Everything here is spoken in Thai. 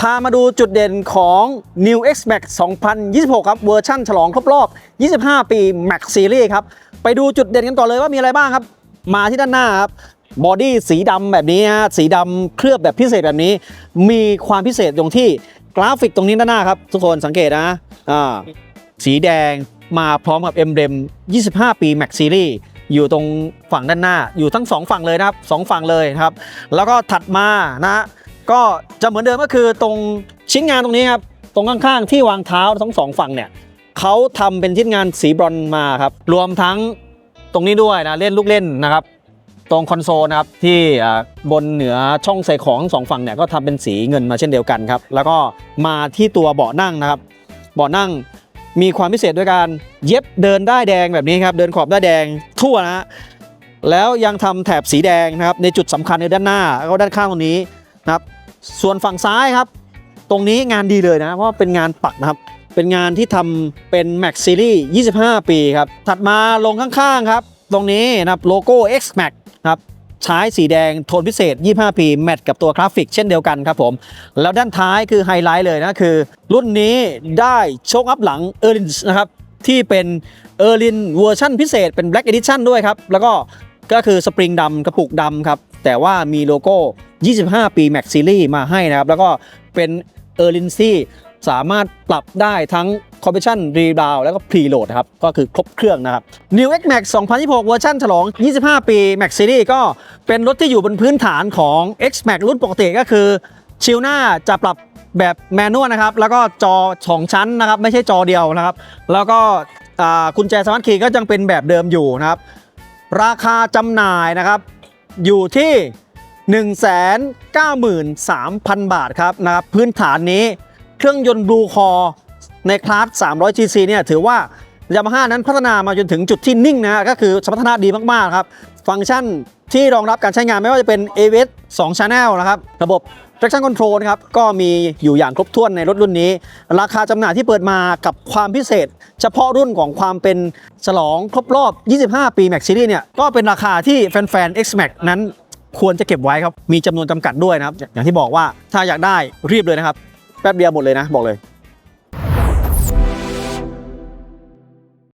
พามาดูจุดเด่นของ New X Max 2026 ครับ เวอร์ชั่นฉลองครบรอบ 25 ปี Max Series ครับ ไปดูจุดเด่นกันก่อเลยว่ามีอะไรบ้างครับ มาที่ด้านหน้าครับบอดี้สีดำแบบนี้ฮะสีดำเคลือบแบบพิเศษแบบนี้ มีความพิเศษตรงที่กราฟิกตรงนี้ด้านหน้าครับ ทุกคนสังเกตนะอ่าสีแดงมาพร้อมกับเอ็มเบม25 ปี Max Series อยู่ตรงฝั่งด้านหน้า อยู่ทั้งสองฝั่งเลยนะครับสองฝั่งเลยครับ แล้วก็ถัดมานะ ก็จะเหมือนเดิมก็คือตรงชิ้นงานตรงนี้ครับ ตรงข้างๆที่วางเท้าทั้งสองฝั่งเนี่ยเขาทำเป็นชิ้นงานสีบรอนซ์มาครับ รวมทั้งตรงนี้ด้วยนะเล่นลูกเล่นนะครับ ตรงคอนโซลนะครับที่บนเหนือช่องใส่ของสองฝั่งเนี่ยก็ทำเป็นสีเงินมาเช่นเดียวกันครับ แล้วก็มาที่ตัวเบาะนั่งนะครับ เบาะนั่งมีความพิเศษด้วยการเย็บเดินได้แดงแบบนี้ครับ เดินขอบได้แดงทั่วนะแล้วยังทำแถบสีแดงนะครับในจุดสำคัญในด้านหน้าแล้วก็ด้านข้างตรงนี้นะครับ ส่วนฝั่งซ้ายครับ ตรงนี้งานดีเลยนะ เพราะเป็นงานปักนะครับ เป็นงานที่ทำเป็น Max Series 25 ปีครับ ถัดมาลงข้างๆครับ ตรงนี้นะครับโลโก้ X Max ครับใช้สีแดงโทนพิเศษ 25 ปี แมทกับตัวกราฟิกเช่นเดียวกันครับผม แล้วด้านท้ายคือไฮไลท์เลยนะคือ รุ่นนี้ได้โชคอัพหลัง e r l i n นนะครับ ที่เป็นเออร์ลินเวอร์ชันพิเศษเป็น Black Edition ด้วยครับ แล้วก็ก็คือสปริงดำกระปุกดำครับ แต่ว่ามีโลโก้ 25 ปี Max Series มาให้นะครับ แล้วก็เป็นเออร์ลินที่สามารถปรับได้ทั้ง Compression Rebound แล้วก็ Preload ครับ ก็คือครบเครื่องนะครับ New X Max 2026 เวอร์ชันฉลอง 25 ปี Max Series ก็เป็นรถที่อยู่บนพื้นฐานของ X Max รุ่นปกติก็คือชิลหน้าจะปรับแบบแมนนวลนะครับ แล้วก็จอสองชั้นนะครับ ไม่ใช่จอเดียวนะครับ แล้วก็อ่ากุญแจสมาร์ทคีย์ก็ยังเป็นแบบเดิมอยู่นะครับ ราคาจำหน่ายนะครับ อยู่ที่ 193,000 บาทครับนะครับพื้นฐานนี้เครื่องยนต์บลูคอในคลาส 300 GC เนี่ยถือว่ายามาฮ่านั้นพัฒนามาจนถึงจุดที่นิ่งนะก็คือสมรรถนะดีมากๆครับฟังก์ชันที่รองรับการใช้งานไม่ว่าจะเป็น AVS 2 Channel นะครับระบบ traction control นะครับก็มีอยู่อย่างครบถ้วนในรถรุ่นนี้ ราคาจำหน่ายที่เปิดมากับความพิเศษ เฉพาะรุ่นของความเป็นฉลองครบรอบ 25 ปี Max Series เนี่ยก็เป็นราคาที่แฟนๆ X Max นั้น ควรจะเก็บไว้ครับ มีจำนวนจำกัดด้วยนะครับ อย่างที่บอกว่าถ้าอยากได้รีบเลยนะครับ แป๊บเดียวหมดเลยนะ บอกเลย